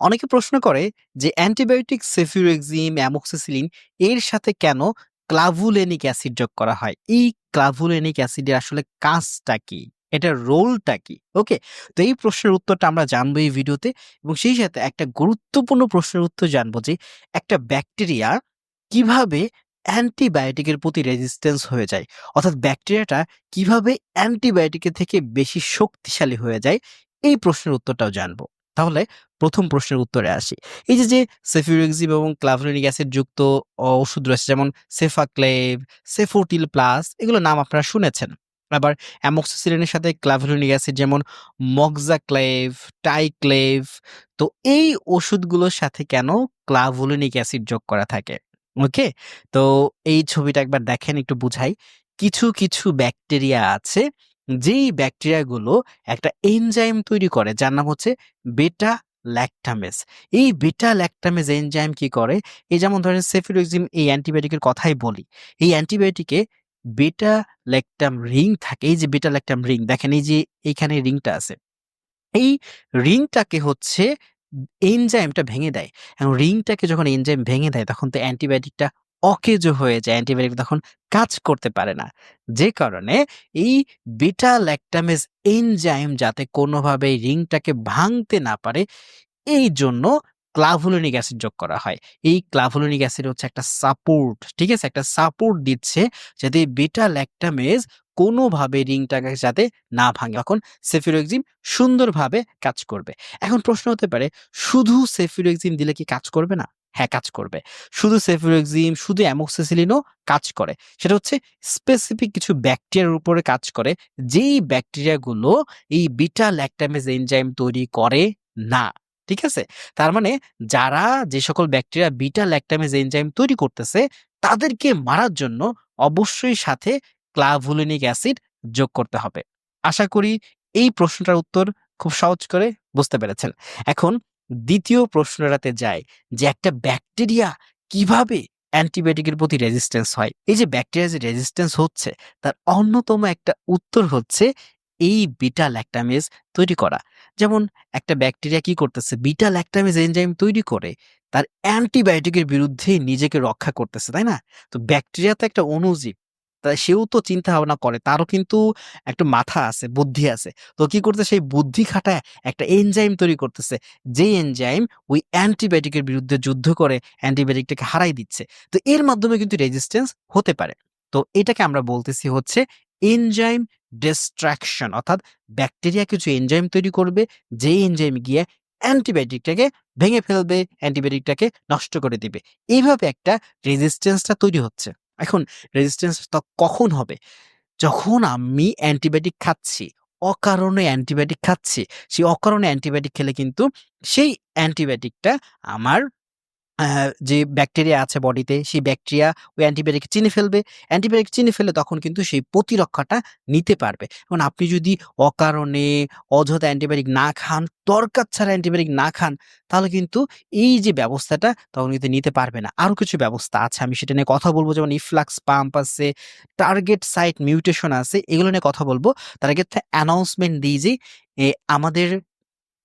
অনেকে প্রশ্ন করে যে অ্যান্টিবায়োটিক সেফিউরেক্সিম, অ্যামোক্সিসিলিন এর সাথে কেন ক্লাভুলেনিক অ্যাসিড যোগ করা হয়? এই ক্লাভুলেনিক অ্যাসিডের আসলে কাজটা কি? এটার রোলটা কি? ওকে? তো এই প্রশ্নের উত্তরটা আমরা জানব এই ভিডিওতে এবং সেই সাথে একটা গুরুত্বপূর্ণ প্রশ্নের উত্তর জানব যে একটা ব্যাকটেরিয়া কীভাবে অ্যান্টিবায়োটিকের প্রতি রেজিস্ট্যান্স হয়ে যায়? অর্থাৎ ব্যাকটেরিয়াটা কীভাবে অ্যান্টিবায়োটিকের থেকে বেশি শক্তিশালী হয়ে যায়? এই প্রশ্নের উত্তরটাও জানব। তাহলে প্রথম প্রশ্নের উত্তরে আসি। এই যে, যে সেফিউরেক্সিম এবং ক্লাভুলিনিক অ্যাসিড যুক্ত ওষুধ রয়েছে যেমন সেফাক্লেভ, সেফোটিল প্লাস এগুলোর নাম আপনারা শুনেছেন। আবার অ্যামোক্সিসিলিনের সাথে ক্লাভুলিনিক অ্যাসিড যেমন মক্সাক্লেভ, টাইক্লেভ তো এই ওষুধগুলোর সাথে কেন ক্লাভুলিনিক অ্যাসিড যোগ করা থাকে? ওকে? তো এই ছবিটা একবার দেখেন একটু বুঝাই। কিছু, কিছু ব্যাকটেরিয়া আছে যেই ব্যাকটেরিয়াগুলো একটা এনজাইম তৈরি করে, যার নাম হচ্ছে বেটা ল্যাকটামেজ। এই বেটা ল্যাকটামেজ এনজাইম কি করে? এই যেমন ধরেন সেফিউরেক্সিম এই অ্যান্টিবায়োটিকের কথাই বলি। এই অ্যান্টিবায়োটিকে বেটা ল্যাকটাম রিং থাকে। এই যে বেটা ল্যাকটাম রিং দেখেন এই যে এইখানে রিংটা আছে। এই রিংটাকে হচ্ছে এনজাইমটা ভেঙে দেয়। এবং রিংটাকে যখন এনজাইম ভেঙে দেয়, তখন তো অ্যান্টিবায়োটিকটা অকেজো হয়ে যায়। অ্যান্টিবায়োটিক তখন কাজ করতে পারে না। যে কারণে এই বেটা ল্যাকটামেজ এনজাইম যাতে কোনোভাবে রিংটাকে ভাঙতে না পারে এই জন্য ক্লাভুলিনিক অ্যাসিড যোগ করা হয়। এই ক্লাভুলিনিক অ্যাসিড হচ্ছে একটা সাপোর্ট, ঠিক আছে? একটা সাপোর্ট দিচ্ছে যাতে বেটা ল্যাকটামেজ কোনোভাবে রিংটাকে যাতে না ভাঙে। তখন সেফিউরেক্সিম সুন্দরভাবে কাজ করবে। এখন প্রশ্ন হতে পারে শুধু সেফিউরেক্সিম দিলে কি কাজ করবে না? হ্যাঁ, কাজ করবে। শুধু সেফিউরেক্সিম, শুধু অ্যামোক্সিসিলিনও কাজ করে। সেটা হচ্ছে স্পেসিফিক কিছু ব্যাকটেরিয়ার উপরে কাজ করে যেই ব্যাকটেরিয়াগুলো এই বিটা ল্যাকটামেজ এনজাইম তৈরি করে না। ঠিক আছে? তার মানে যারা যে সকল ব্যাকটেরিয়া বিটা ল্যাকটামেজ এনজাইম তৈরি করতেছে তাদেরকে মারার জন্য অবশ্যই সাথে ক্লাভুলিনিক অ্যাসিড যোগ করতে হবে। আশা করি এই প্রশ্নটার উত্তর খুব সহজ করে বুঝতে পেরেছেন। এখন দ্বিতীয় প্রশ্নটাতে যাই যে একটা ব্যাকটেরিয়া কীভাবে অ্যান্টিবায়োটিকের প্রতি রেজিস্ট্যান্স হয়? এই যে ব্যাকটেরিয়া যে রেজিস্ট্যান্স হচ্ছে তার অন্যতম একটা উত্তর হচ্ছে এই বিটা ল্যাকটামেজ তৈরি করা। যেমন একটা ব্যাকটেরিয়া কি করতেছে? বিটা ল্যাকটামেজ এনজাইম তৈরি করে তার অ্যান্টিবায়োটিকের বিরুদ্ধে নিজেকে রক্ষা করতেছে, তাই না? তো ব্যাকটেরিয়া তো একটা অণুজীব। তা সেও তো চিন্তা ভাবনা করে। তারও কিন্তু একটা মাথা আছে, বুদ্ধি আছে। তো কি করতেছে? সেই বুদ্ধি খাটায় একটা এনজাইম তৈরি করতেছে। যেই এনজাইম ওই অ্যান্টিবায়োটিকের বিরুদ্ধে যুদ্ধ করে অ্যান্টিবায়োটিকটাকে হারাই দিচ্ছে। তো এর মাধ্যমে কিন্তু রেজিস্ট্যান্স হতে পারে। তো এটাকে আমরা বলতেছি হচ্ছে এনজাইম ডিস্ট্রাকশন অর্থাৎ ব্যাকটেরিয়া কিছু এনজাইম তৈরি করবে যেই এনজাইম গিয়ে অ্যান্টিবায়োটিকটাকে ভেঙে ফেলবে, অ্যান্টিবায়োটিকটাকে নষ্ট করে দিবে। এইভাবে একটা রেজিস্ট্যান্সটা তৈরি হচ্ছে। এখন রেজিস্ট্যান্সটা কখন হবে? যখন আমি অ্যান্টিবায়োটিক খাচ্ছি, অকারণে অ্যান্টিবায়োটিক খাচ্ছি, সেই অকারণে অ্যান্টিবায়োটিক খেলে কিন্তু সেই অ্যান্টিবায়োটিকটা আমার যে ব্যাকটেরিয়া আছে বডিতে সেই ব্যাকটেরিয়া ওই অ্যান্টিবায়োটিক চিনে ফেলবে। অ্যান্টিবায়োটিক চিনে ফেলে তখন কিন্তু সেই প্রতিরক্ষাটা নিতে পারবে। এখন আপনি যদি অকারণে অযথা অ্যান্টিবায়োটিক না খান, দরকার ছাড়া অ্যান্টিবায়োটিক না খান তাহলে কিন্তু এই যে ব্যবস্থাটা তখন কিন্তু নিতে পারবে না। আরও কিছু ব্যবস্থা আছে আমি সেটা নিয়ে কথা বলব যেমন ইফ্লাক্স পাম্প আছে, টার্গেট সাইট মিউটেশন আছে এগুলো নিয়ে কথা বলব। তার আগে অ্যানাউন্সমেন্ট দিই যে আমাদের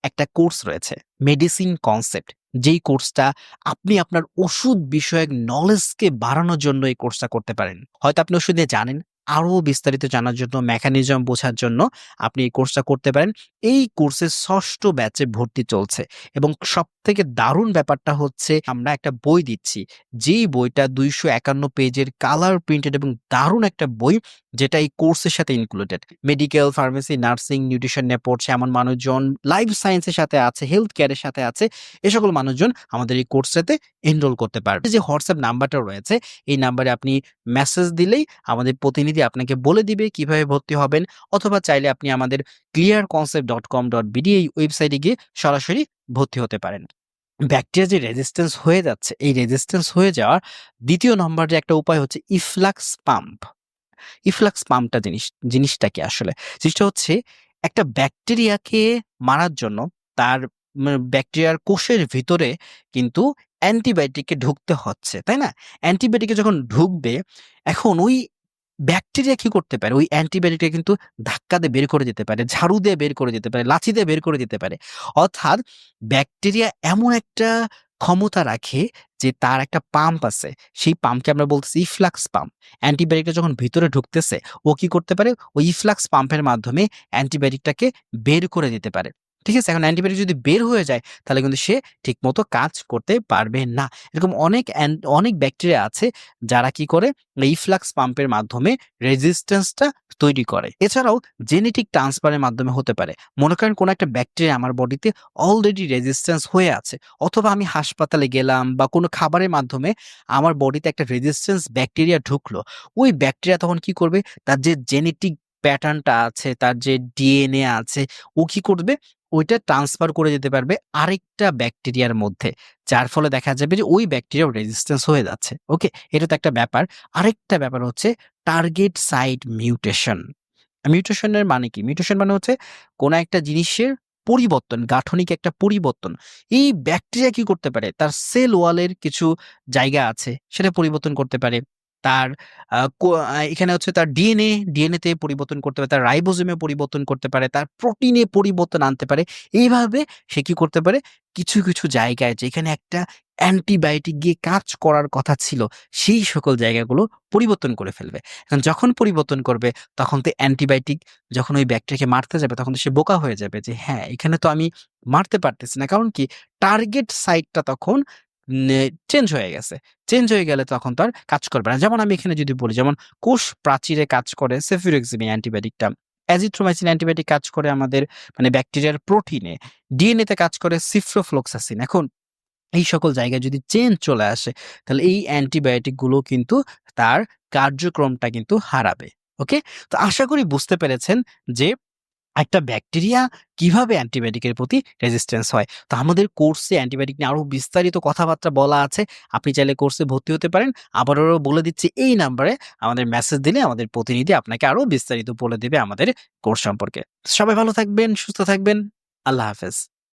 একটা কোর্স রয়েছে মেডিসিন কনসেপ্ট। যেই কোর্সটা আপনি আপনার ওষুধ বিষয়ক নলেজকে বাড়ানোর জন্য এই কোর্সটা করতে পারেন। হয়তো আপনি ওষুধ নিয়ে জানেন, আরও বিস্তারিত জানার জন্য মেকানিজম বোঝার জন্য আপনি এই কোর্সটা করতে পারেন। এই কোর্সের ষষ্ঠ ব্যাচে ভর্তি চলছে এবং সব থেকে দারুণ ব্যাপারটা হচ্ছে আমরা একটা বই দিচ্ছি। যেই বইটা ২৫১ পেজের কালার প্রিন্টেড এবং দারুণ একটা বই যেটা এই কোর্সের সাথে included. Medical, pharmacy, nursing, nutrition নিয়ে পড়ছে এমন মানুষজন, লাইফ সায়েন্স এর সাথে আছে, হেলথ কেয়ার এর সাথে আছে। এ সকল মানুষজন আমাদের এই কোর্সটাতে এনরোল করতে পারবে। যে হোয়াটসঅ্যাপ নাম্বারটা রয়েছে এই নাম্বারে আপনি মেসেজ দিলেই আমাদের প্রতিনিধি আপনাকে বলে দিবে কীভাবে ভর্তি হবেন অথবা চাইলে আপনি আমাদের clearconcept.com.bd এই ওয়েবসাইটে গিয়ে সরাসরি ভর্তি হতে পারেন। ব্যাকটেরিয়া যে রেজিস্ট্যান্স হয়ে যাচ্ছে, এই রেজিস্ট্যান্স হয়ে যাওয়ার দ্বিতীয় নম্বর যে একটা উপায় হচ্ছে ইফ্লাক্স পাম্প। ইফ্লাক্স পাম্পটা জিনিস জিনিসটা কি আসলে? জিনিসটা হচ্ছে একটা ব্যাকটেরিয়াকে মারার জন্য তার ব্যাকটেরিয়ার কোষের ভিতরে কিন্তু অ্যান্টিবায়োটিককে ঢুকতে হচ্ছে, তাই না? অ্যান্টিবায়োটিকে যখন ঢুকবে এখন ওই ব্যাকটেরিয়া কি করতে পারে? ওই অ্যান্টিবায়োটিকটা কিন্তু ধাক্কা দিয়ে বের করে দিতে পারে, ঝাড়ু দিয়ে বের করে দিতে পারে, লাথি দিয়ে বের করে দিতে পারে। অর্থাৎ ব্যাকটেরিয়া এমন একটা ক্ষমতা রাখে যে তার একটা পাম্প আছে। সেই পাম্পকে আমরা বলতেছি ইফ্লাক্স পাম্প। অ্যান্টিবায়োটিকটা যখন ভিতরে ঢুকতেছে, ও কি করতে পারে? ওই ইফ্লাক্স পাম্পের মাধ্যমে অ্যান্টিবায়োটিকটাকে বের করে দিতে পারে। ঠিক আছে? এখন অ্যান্টিবায়োটিক যদি বের হয়ে যায়, তাহলে কিন্তু সে ঠিকমতো কাজ করতে পারবে না। এরকম অনেক অনেক ব্যাকটেরিয়া আছে যারা কি করে? ইফ্লাক্স পাম্পের মাধ্যমে রেজিস্ট্যান্সটা তৈরি করে। এছাড়াও জেনেটিক ট্রান্সফারের মাধ্যমে হতে পারে। মনে করেন কোনো একটা ব্যাকটেরিয়া আমার বডিতে অলরেডি রেজিস্ট্যান্স হয়ে আছে। অথবা আমি হাসপাতালে গেলাম বা কোনো খাবারের মাধ্যমে আমার বডিতে একটা রেজিস্ট্যান্স ব্যাকটেরিয়া ঢুকলো। ওই ব্যাকটেরিয়া তখন কি করবে? তার যে জেনেটিক প্যাটার্নটা আছে, তার যে ডিএনএ আছে, ও কি করবে? ওইটা ট্রান্সফার করে যেতে পারবে আরেকটা ব্যাকটেরিয়ার মধ্যে। যার ফলে দেখা যাবে যে ওই ব্যাকটেরিয়াও রেজিস্ট্যান্স হয়ে যাচ্ছে। ওকে? এটা তো একটা ব্যাপার। আরেকটা ব্যাপার হচ্ছে টার্গেট সাইট মিউটেশন। মিউটেশনের মানে কি? মিউটেশন মানে হচ্ছে কোনো একটা জিনিসের পরিবর্তন, গাঠনিক একটা পরিবর্তন। এই ব্যাকটেরিয়া কি করতে পারে? তার সেল ওয়ালের কিছু জায়গা আছে, সেটা পরিবর্তন করতে পারে। তার এখানে হচ্ছে তার ডিএনএ, ডিএনএতে পরিবর্তন করতে পারে, তার রাইবোজোমে পরিবর্তন করতে পারে, তার প্রোটিনে পরিবর্তন আনতে পারে। এইভাবে সে কি করতে পারে? কিছু, কিছু জায়গায় যেখানে একটা অ্যান্টিবায়োটিক গিয়ে কাজ করার কথা ছিল, সেই সকল জায়গাগুলো পরিবর্তন করে ফেলবে। এখন যখন পরিবর্তন করবে, তখন তো অ্যান্টিবায়োটিক যখন ওই ব্যাকটেরিয়াকে মারতে যাবে, তখন তো সে বোকা হয়ে যাবে যে, হ্যাঁ, এখানে তো আমি মারতে পারতেছি না। কারণ কি? টার্গেট সাইটটা তখন চেঞ্জ হয়ে গেছে। চেঞ্জ হয়ে গেলে তখন তো আর কাজ করবে না। যেমন আমি এখানে যদি বলি, যেমন কোষ প্রাচীরে কাজ করে সেফিউরিক্সিম এই অ্যান্টিবায়োটিকটা। অ্যাজিথ্রোমাইসিন অ্যান্টিবায়োটিক কাজ করে আমাদের মানে ব্যাকটেরিয়ার প্রোটিনে। ডিএনএ তে কাজ করে সিফ্রোফ্লোক্সাসিন এখন এই সকল জায়গায় যদি চেঞ্জ চলে আসে, তাহলে এই অ্যান্টিবায়োটিকগুলো কিন্তু তার কার্যক্রমটা কিন্তু হারাবে। ওকে? তো আশা করি বুঝতে পেরেছেন যে একটা ব্যাকটেরিয়া কীভাবে অ্যান্টিবায়োটিকের প্রতি রেজিস্ট্যান্স হয়। তো আমাদের কোর্সে অ্যান্টিবায়োটিক নিয়ে আরও বিস্তারিত কথাবার্তা বলা আছে। আপনি চাইলে কোর্সে ভর্তি হতে পারেন। আবারও বলে দিচ্ছি এই নাম্বারে আমাদের মেসেজ দিলে আমাদের প্রতিনিধি আপনাকে আরও বিস্তারিত বলে দেবে আমাদের কোর্স সম্পর্কে। সবাই ভালো থাকবেন, সুস্থ থাকবেন। আল্লাহ হাফেজ।